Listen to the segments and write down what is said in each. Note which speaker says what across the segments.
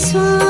Speaker 1: So.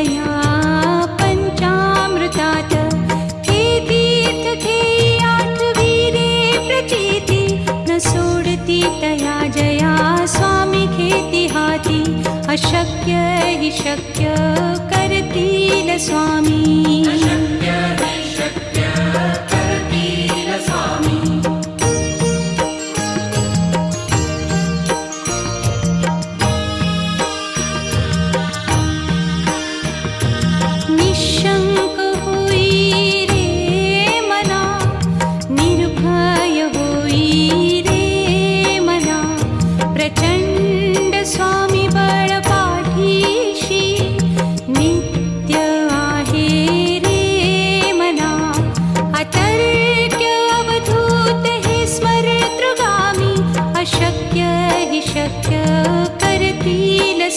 Speaker 1: तया पञ्चामृतात् खेतीत खेयात् वीरे प्रचेति न सोडति तया जया स्वामी खेतिहाति अशक्य विशक्य करति न स्वामी।
Speaker 2: स्वामी
Speaker 1: बलपाठीषी नित्य अतर्क्यवधूते स्मरदृवामि अशक्य हि शक्य करति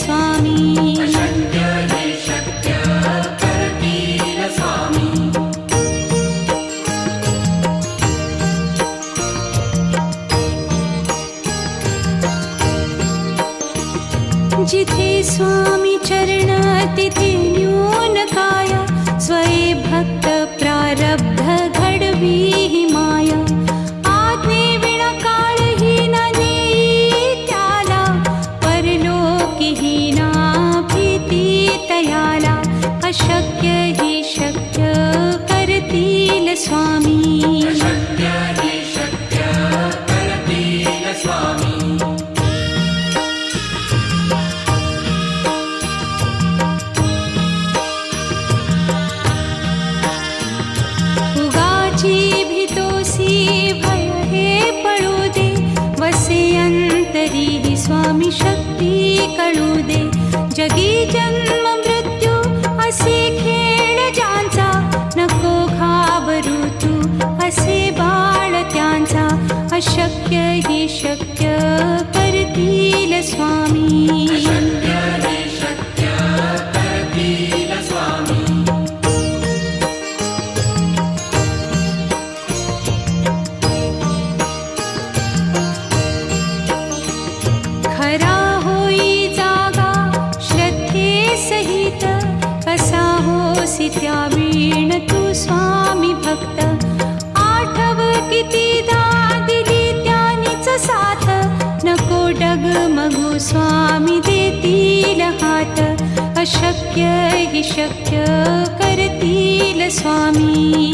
Speaker 1: स्वामी.
Speaker 2: स्वामी करतील स्वामी.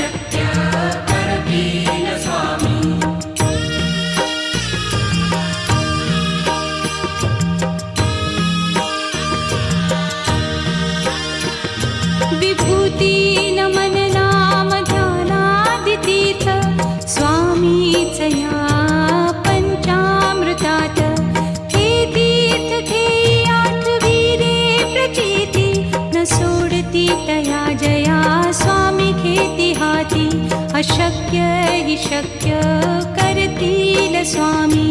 Speaker 1: अशक्य हि शक्य करतील स्वामी।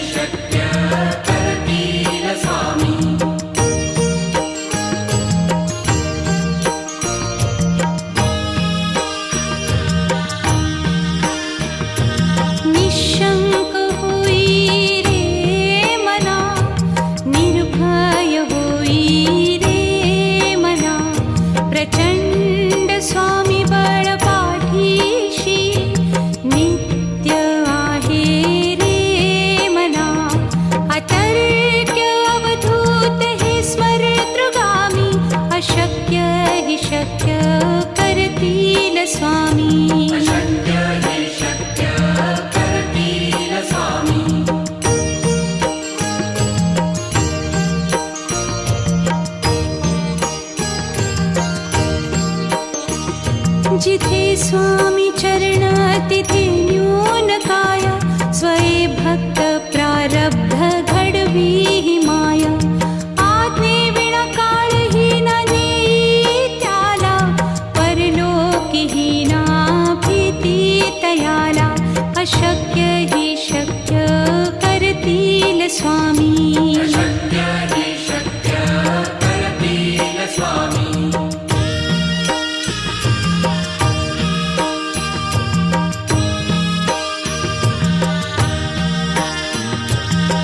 Speaker 2: स्वामी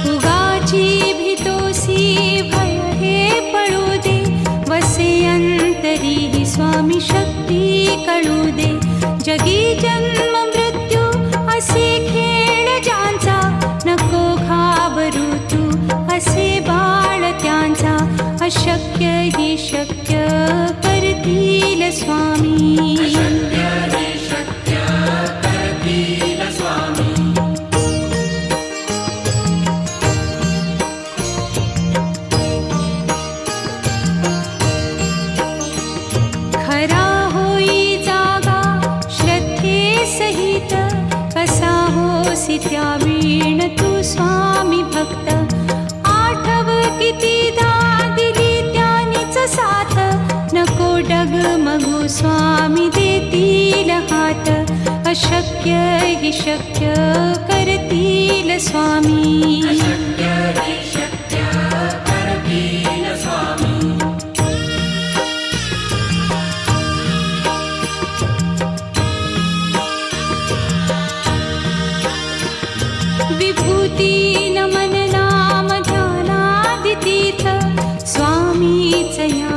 Speaker 1: तुगाची भितोसी भे पडुदे वसे तर्हि स्वामी शक्ति कळुदे जगी जन्म स्वामी
Speaker 2: प्रभु स्वामी
Speaker 1: देतील हात अशक्य हि शक्य करतील स्वामी। विभूति न मन नाम ध्यानादितीर्थ स्वामी चया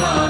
Speaker 2: Shabbat.